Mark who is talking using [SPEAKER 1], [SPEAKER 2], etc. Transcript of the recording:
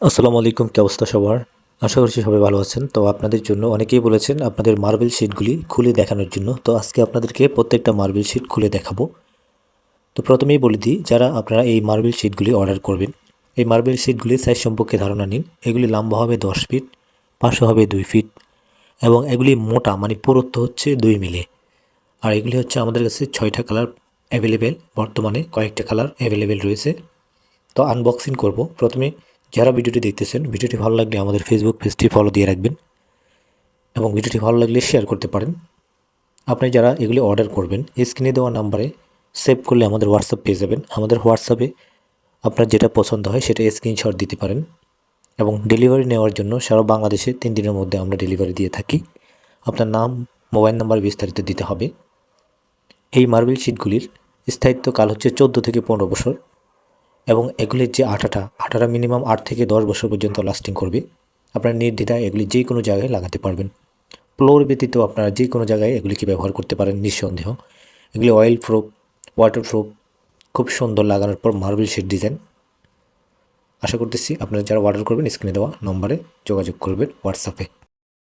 [SPEAKER 1] আসসালামু আলাইকুম, কি অবস্থা সবার? আশা করছি সবাই ভালো আছেন। তো আপনাদের জন্য অনেকেই বলেছেন আপনাদের মার্বেল শিটগুলি খুলে দেখানোর জন্য। তো আজকে আপনাদেরকে প্রত্যেকটা মার্বেল শিট খুলে দেখাবো। তো প্রথমেই বলে দিই, যারা আপনারা এই মার্বেল শিটগুলি অর্ডার করবেন, এই মার্বেল শিটগুলির সাইজ সম্পর্কে ধারণা নিন। এগুলি লম্বা হবে দশ ফিট পাশে হবে দুই ফিট এবং এগুলি মোটা মানে পুরুত্ব হচ্ছে দুই মিলে। আর এগুলি হচ্ছে আমাদের কাছে ছয়টা কালার অ্যাভেলেবেল বর্তমানে কয়েকটা কালার অ্যাভেলেবেল রয়েছে। তো আনবক্সিং করব। প্রথমে যারা ভিডিওটি দেখতেছেন, ভিডিওটি ভালো লাগলে আমাদের ফেসবুক পেজটি ফলো দিয়ে রাখবেন এবং ভিডিওটি ভালো লাগলে শেয়ার করতে পারেন। আপনি যারা এগুলি অর্ডার করবেন স্ক্রিনে দেওয়া নাম্বারে সেভ করলে আমাদের হোয়াটসঅ্যাপ পেয়ে যাবেন। আমাদের হোয়াটসঅ্যাপে আপনার যেটা পছন্দ হয় সেটা স্ক্রিনশট দিতে পারেন এবং ডেলিভারি নেওয়ার জন্য সারা বাংলাদেশে তিন দিনের মধ্যে আমরা ডেলিভারি দিয়ে থাকি। আপনার নাম মোবাইল নাম্বার বিস্তারিত দিতে হবে। এই মার্বেল শিটগুলির স্থায়িত্ব কাল হচ্ছে চোদ্দ থেকে পনেরো বছর। এবং এগুলির যে আঠাটা আঠাটা মিনিমাম আট থেকে দশ বছর পর্যন্ত লাস্টিং করবে। আপনারা নির্দ্বিধায় এগুলি যে কোনো জায়গায় লাগাতে পারবেন। ফ্লোর ব্যতীত আপনারা যে কোনো জায়গায় এগুলিকে ব্যবহার করতে পারেন নিঃসন্দেহ। এগুলি অয়েল প্রুফ ওয়াটার প্রুফ খুব সুন্দর লাগানোর পর মার্বেল শেড ডিজাইন আশা করতেছি আপনারা যারা অর্ডার করবেন স্ক্রিনে দেওয়া নম্বরে যোগাযোগ করবেন হোয়াটসঅ্যাপে